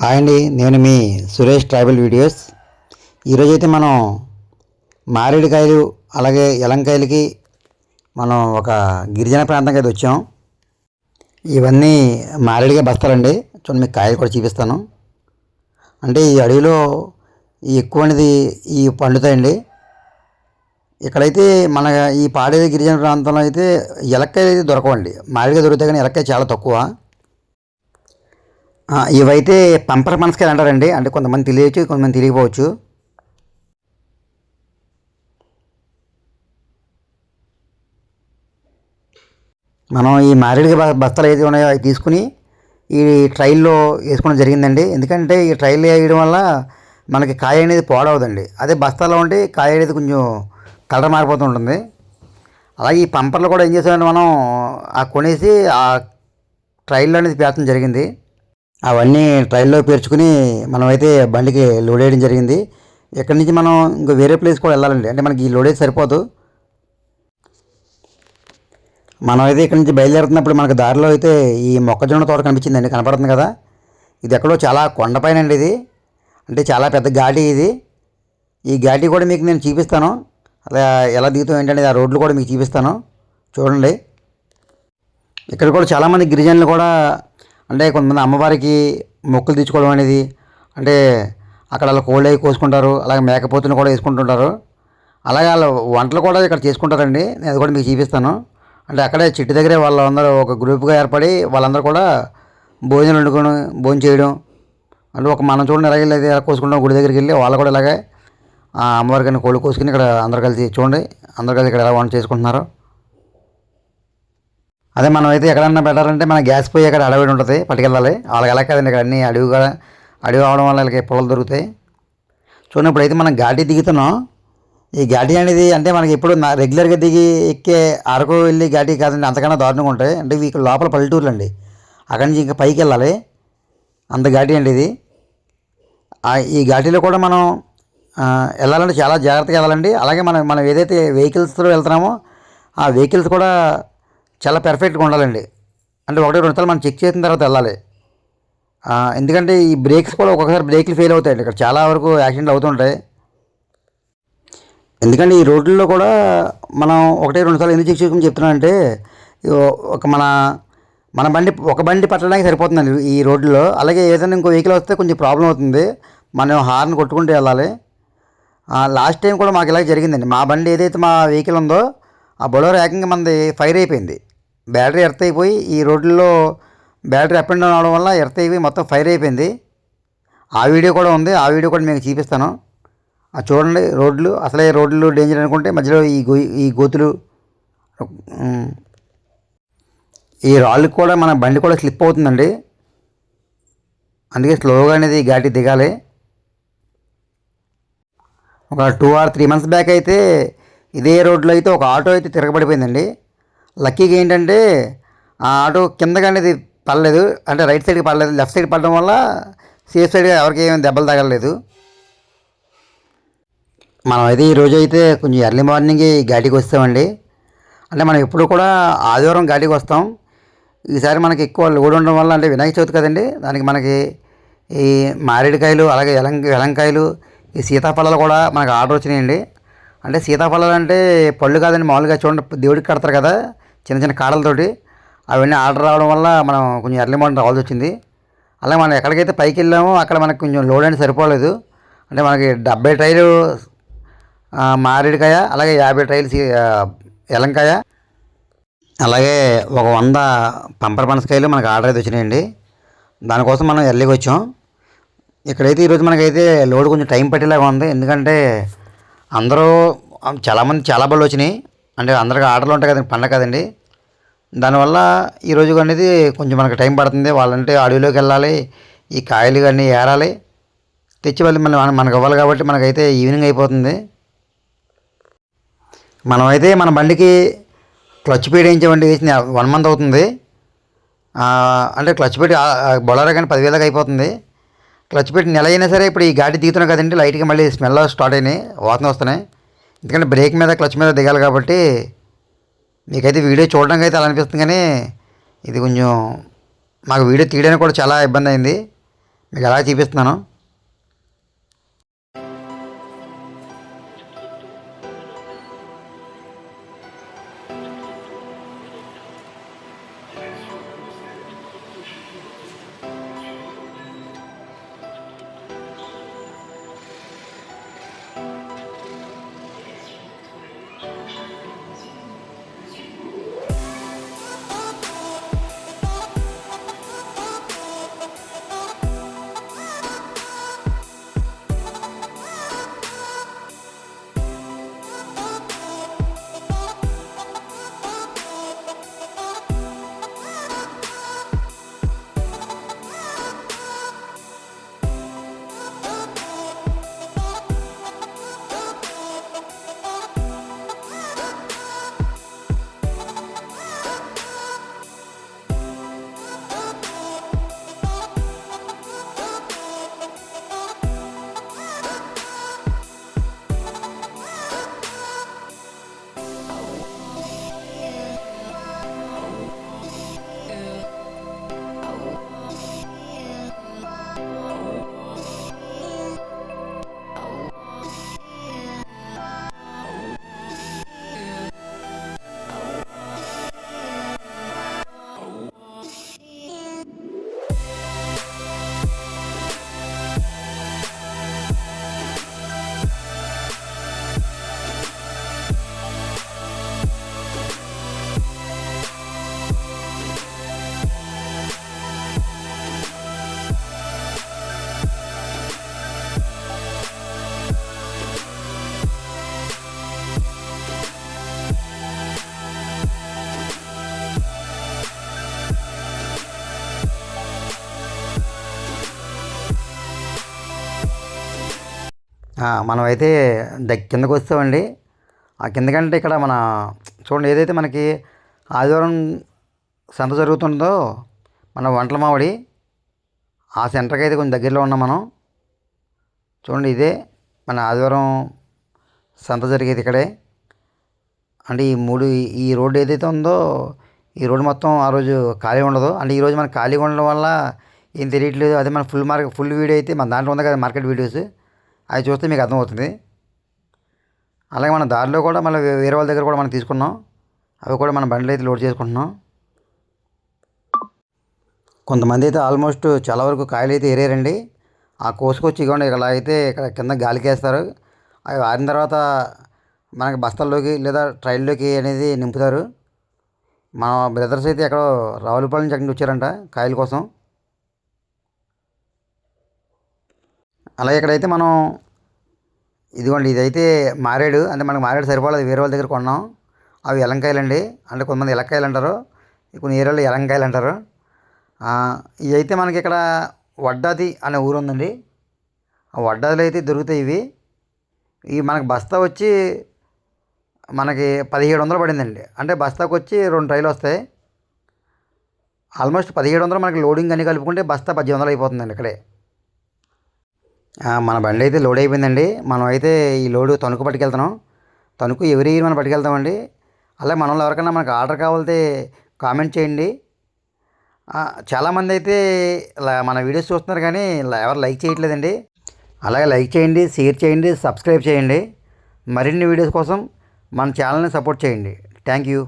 Hi అండి నేను మీ Suresh tribal videos. ఈరోజు అయితే మనం మారేడుకాయలు అలాగే ఎలంకాయలకి మనం ఒక గిరిజన ప్రాంతంకి అయితే వచ్చాం. ఇవన్నీ మారేడుకాయ బస్తాలండి. చూడండి మీకు కాయలు కూడా చూపిస్తాను. అంటే ఈ అడవిలో ఎక్కువ అనేది ఈ పండుతాయండి. ఇక్కడైతే మన ఈ పాడేది గిరిజన ప్రాంతంలో అయితే ఎలక్కాయలు అయితే దొరకవండి. మారేడుకాయ దొరుకుతాయి కానీ ఎలక్కాయ చాలా తక్కువ. ఇవైతే పంపర పనసకాయలు అంటారండి. అంటే కొంతమంది తెలియచ్చు కొంతమంది తెలియకపోవచ్చు. మనం ఈ మారేడుగా బస్తాలు ఏది ఉన్నాయో అవి తీసుకుని ఈ ట్రైల్లో వేసుకోవడం జరిగిందండి. ఎందుకంటే ఈ ట్రైల్ వేయడం వల్ల మనకి కాయ అనేది పాడవదండి. అదే బస్తాలో ఉంటే కాయ అనేది కొంచెం కలర్ మారిపోతూ ఉంటుంది. అలాగే ఈ పంపర్లు కూడా ఏం చేసామంటే మనం ఆ కొనేసి ఆ ట్రైల్లో అనేది పేర్చడం జరిగింది. అవన్నీ ట్రైన్లో పేర్చుకుని మనమైతే బండికి లోడ్ వేయడం జరిగింది. ఇక్కడ నుంచి మనం ఇంకా వేరే ప్లేస్ కూడా వెళ్ళాలండి. అంటే మనకి ఈ లోడ్ అయితే సరిపోదు. మనం అయితే ఇక్కడి నుంచి బయలుదేరుతున్నప్పుడు మనకు దారిలో అయితే ఈ మొక్కజొన్న తోట కనిపించిందండి. కనపడుతుంది కదా. ఇది ఎక్కడో చాలా కొండపైన అండి ఇది. అంటే చాలా పెద్ద ఘాటి ఇది. ఈ ఘాటి కూడా మీకు నేను చూపిస్తాను. అలా ఎలా దిగుతాం ఏంటంటే ఆ రోడ్లు కూడా మీకు చూపిస్తాను. చూడండి. ఇక్కడ కూడా చాలామంది గిరిజనులు కూడా అంటే కొంతమంది అమ్మవారికి మొక్కులు తీర్చుకోవడం అనేది అంటే అక్కడ వాళ్ళ కోళ్ళు అవి కోసుకుంటారు అలాగే మేకపోతులు కూడా వేసుకుంటుంటారు. అలాగే వాళ్ళ వంటలు కూడా ఇక్కడ చేసుకుంటారండి. నేను అది కూడా మీకు చూపిస్తాను. అంటే అక్కడే చెట్టు దగ్గరే వాళ్ళందరూ ఒక గ్రూప్గా ఏర్పడి వాళ్ళందరూ కూడా భోజనం వండుకొని భోజనం చేయడం. అంటే ఒక మనం చూడండి ఎలాగే లేదా ఎలా కోసుకుంటాం గుడి దగ్గరికి వెళ్ళి వాళ్ళు కూడా ఇలాగే ఆ కోళ్ళు కోసుకుని ఇక్కడ అందరు కలిసి చూడండి. అందరు కలిసి ఇక్కడ ఎలా వంట చేసుకుంటున్నారు. అదే మనం అయితే ఎక్కడన్నా పెట్టాలంటే మన గ్యాస్ పోయి అక్కడ అడవి ఉంటుంది పట్టుకెళ్ళాలి. వాళ్ళకి ఎలా కదండి ఇక్కడ అన్ని అడవి కూడా అడవి అవడం వల్ల వాళ్ళకి పొలాలు దొరుకుతాయి. చూడండి ఇప్పుడైతే మనం ఘాటి దిగుతున్నాం. ఈ ఘాటి అనేది అంటే మనకి ఎప్పుడు రెగ్యులర్గా దిగి ఎక్కే అరకు వెళ్ళి ఘాటి కాదండి అంతకన్నా దారుణంగా ఉంటాయి. అంటే ఇవి ఇక్కడ లోపల పల్లెటూర్లు అండి అక్కడి నుంచి ఇంకా పైకి వెళ్ళాలి. అంత ఘాటి అండి ఇది. ఈ ఘాటీలో కూడా మనం వెళ్ళాలంటే చాలా జాగ్రత్తగా వెళ్ళాలండి. అలాగే మనం మనం ఏదైతే వెహికల్స్లో వెళ్తున్నామో ఆ వెహికల్స్ కూడా చాలా పెర్ఫెక్ట్గా ఉండాలండి. అంటే ఒకటి రెండు సార్లు మనం చెక్ చేసిన తర్వాత వెళ్ళాలి. ఎందుకంటే ఈ బ్రేక్స్ కూడా ఒక్కొక్కసారి బ్రేక్లు ఫెయిల్ అవుతాయండి. ఇక్కడ చాలా వరకు యాక్సిడెంట్లు అవుతుంటాయి ఎందుకంటే ఈ రోడ్లలో కూడా మనం ఒకటి రెండు సార్లు ఎందుకు చెక్ చేసుకుని చెప్తున్నానంటే ఒక మన మన బండి ఒక బండి పట్టడానికి సరిపోతుందండి ఈ రోడ్లో. అలాగే ఏదైనా ఇంకో వెహికల్ వస్తే కొంచెం ప్రాబ్లం అవుతుంది. మనం హార్న్ కొట్టుకుంటూ వెళ్ళాలి. లాస్ట్ టైం కూడా మాకు ఇలాగ జరిగిందండి. మా బండి ఏదైతే మా వెహికల్ ఉందో ఆ బొలోరో ఏకంగా మనది ఫైర్ అయిపోయింది. బ్యాటరీ ఎర్త్ అయిపోయి ఈ రోడ్లలో బ్యాటరీ అప్ అండ్ డౌన్ అవడం వల్ల ఎర్త్ అయిపోయి మొత్తం ఫైర్ అయిపోయింది. ఆ వీడియో కూడా ఉంది. ఆ వీడియో కూడా మీకు చూపిస్తాను. ఆ చూడండి రోడ్లు. అసలే రోడ్లు డేంజర్ అనుకుంటే మధ్యలో ఈ గో ఈ గోతులు ఈ రాళ్ళకి కూడా మన బండి కూడా స్లిప్ అవుతుందండి. అందుకే స్లోగా అనేది ఘాటి దిగాలి. ఒక two or three months back అయితే ఇదే రోడ్లో అయితే ఒక ఆటో అయితే తిరగబడిపోయిందండి. లక్కీగా ఏంటంటే ఆ ఆటో కిందగా అనేది పడలేదు. అంటే రైట్ సైడ్కి పడలేదు. లెఫ్ట్ సైడ్ పడడం వల్ల సేఫ్ సైడ్గా ఎవరికి ఏమి దెబ్బలు తగలలేదు. మనం అయితే ఈరోజు అయితే కొంచెం ఎర్లీ మార్నింగ్ ఘాటికి వస్తామండి. అంటే మనం ఎప్పుడు కూడా ఆదివారం ఘాటికి వస్తాం. ఈసారి మనకి ఎక్కువ లోడ్ ఉండడం వల్ల అంటే వినాయక చవితి కదండి దానికి మనకి ఈ మారేడుకాయలు అలాగే ఎలంక ఎలంకాయలు ఈ సీతాఫలాలు కూడా మనకు ఆర్డర్ వచ్చినాయండి. అంటే సీతాఫలాలు అంటే పళ్ళు కాదండి మామూలుగా చూడండి దేవుడికి కడతారు కదా. చిన్న చిన్న కాడలతోటి అవన్నీ ఆర్డర్ రావడం వల్ల మనం కొంచెం ఎర్లీ మార్నింగ్ రావాల్సి వచ్చింది. అలాగే మనం ఎక్కడికైతే పైకి వెళ్ళామో అక్కడ మనకు కొంచెం లోడ్ అనేది సరిపోలేదు. అంటే మనకి డెబ్బై ట్రైలు మారేడుకాయ అలాగే యాభై ట్రైలు ఎలంకాయ అలాగే ఒక వంద పంపర పనసకాయలు మనకు ఆర్డర్ అయితే వచ్చినాయండి. దానికోసం మనం ఎర్లీగా వచ్చాం. ఇక్కడైతే ఈరోజు మనకైతే లోడ్ కొంచెం టైం పట్టేలాగా ఉంది. ఎందుకంటే అందరూ చాలామంది చాలా బళ్ళు వచ్చినాయి. అంటే అందరికి ఆర్డర్లు ఉంటాయి కదండి పండగ కదండి. దానివల్ల ఈరోజు అనేది కొంచెం మనకు టైం పడుతుంది. వాళ్ళంటే అడవిలోకి వెళ్ళాలి ఈ కాయలు కానీ ఏరాలి. తెచ్చి వాళ్ళు మన మనకు ఇవ్వాలి కాబట్టి మనకైతే ఈవినింగ్ అయిపోతుంది. మనమైతే మన బండికి క్లచ్ పీడ్ వేయించామండి వేసిన వన్ మంత్ అవుతుంది. అంటే క్లచ్ పెట్టి బొలరా కానీ పదివేలకు అయిపోతుంది. క్లచ్ పెట్టి నెల అయినా సరే ఇప్పుడు ఈ గాడి దిగుతున్నాం కదండి లైట్గా మళ్ళీ స్మెల్ స్టార్ట్ అయినాయి వాసన వస్తున్నాయి. ఎందుకంటే బ్రేక్ మీద క్లచ్ మీద దిగాలి కాబట్టి మీకైతే వీడియో చూడడానికి అయితే అలా అనిపిస్తుంది కానీ ఇది కొంచెం మాకు వీడియో తీయడానికి కూడా చాలా ఇబ్బంది అయింది. మీకు ఎలా చూపిస్తున్నాను? మనమైతే దగ్గ కిందకు వస్తామండి. ఆ కిందకంటే ఇక్కడ మన చూడండి ఏదైతే మనకి ఆదివారం సంత జరుగుతుందో మన వంటల మామిడి ఆ సెంటర్కి అయితే కొంచెం దగ్గరలో ఉన్నాం మనం. చూడండి ఇదే మన ఆదివారం సంత జరిగేది ఇక్కడే. అంటే ఈ మూడు ఈ రోడ్డు ఏదైతే ఉందో ఈ రోడ్డు మొత్తం ఆ రోజు ఖాళీ ఉండదు. అంటే ఈరోజు మనం మనకు ఖాళీ ఉండడం వల్ల ఏం తెలియట్లేదు. అదే మన ఫుల్ మార్కెట్ ఫుల్ వీడియో అయితే మన దాంట్లో ఉంది కదా మార్కెట్ వీడియోస్. అవి చూస్తే మీకు అర్థమవుతుంది. అలాగే మన దారిలో కూడా మళ్ళీ వేరే వాళ్ళ దగ్గర కూడా మనం తీసుకున్నాం. అవి కూడా మన బండ్లు అయితే లోడ్ చేసుకుంటున్నాం. కొంతమంది అయితే ఆల్మోస్ట్ చాలా వరకు కాయలు అయితే ఏరారండి. ఆ కోసుకొచ్చి ఇవ్వండి ఇక్కడ అయితే ఇక్కడ కింద గాలికేస్తారు అవి ఆరిన తర్వాత మనకి బస్తాల్లోకి లేదా ట్రైల్లోకి అనేది నింపుతారు. మా బ్రదర్స్ అయితే ఎక్కడో రావులపాలెం నుంచి అక్కడి నుంచి వచ్చారంట కాయల కోసం. అలాగే ఇక్కడైతే మనం ఇదిగోండి ఇదైతే మారేడు. అంటే మనకు మారేడు సరిపోలేదు. వేరే వాళ్ళ దగ్గర కొన్నాం. అవి ఎలంకాయలు అండి అంటే కొంతమంది ఎలక్కాయలు అంటారు. కొన్ని ఏరియాలో ఎలంకాయలు అంటారు. ఇవి అయితే మనకి ఇక్కడ వడ్డాది అనే ఊరు ఉందండి. ఆ వడ్డాదిలో అయితే దొరుకుతాయి ఇవి. ఇవి మనకు బస్తా వచ్చి మనకి పదిహేడు వందలు పడిందండి. అంటే బస్తాకు వచ్చి రెండు ట్రైలు వస్తాయి. ఆల్మోస్ట్ పదిహేడు వందలు మనకి లోడింగ్ అన్ని కలుపుకుంటే బస్తా పద్దెనిమిది వందలు అయిపోతుందండి ఇక్కడే. మన బండి అయితే లోడ్ అయిపోయిందండి. మనం అయితే ఈ లోడు తణుకు పట్టుకెళ్తున్నాం. తణుకు ఎవరి మనం పట్టుకెళ్తామండి? అలాగే మనలో ఎవరికైనా మనకు ఆర్డర్ కావాలితే కామెంట్ చేయండి. చాలామంది అయితే మన వీడియోస్ చూస్తున్నారు కానీ ఎవరు లైక్ చేయట్లేదండి. అలాగే లైక్ చేయండి షేర్ చేయండి సబ్స్క్రైబ్ చేయండి. మరిన్ని వీడియోస్ కోసం మన ఛానల్ని సపోర్ట్ చేయండి. Thank you.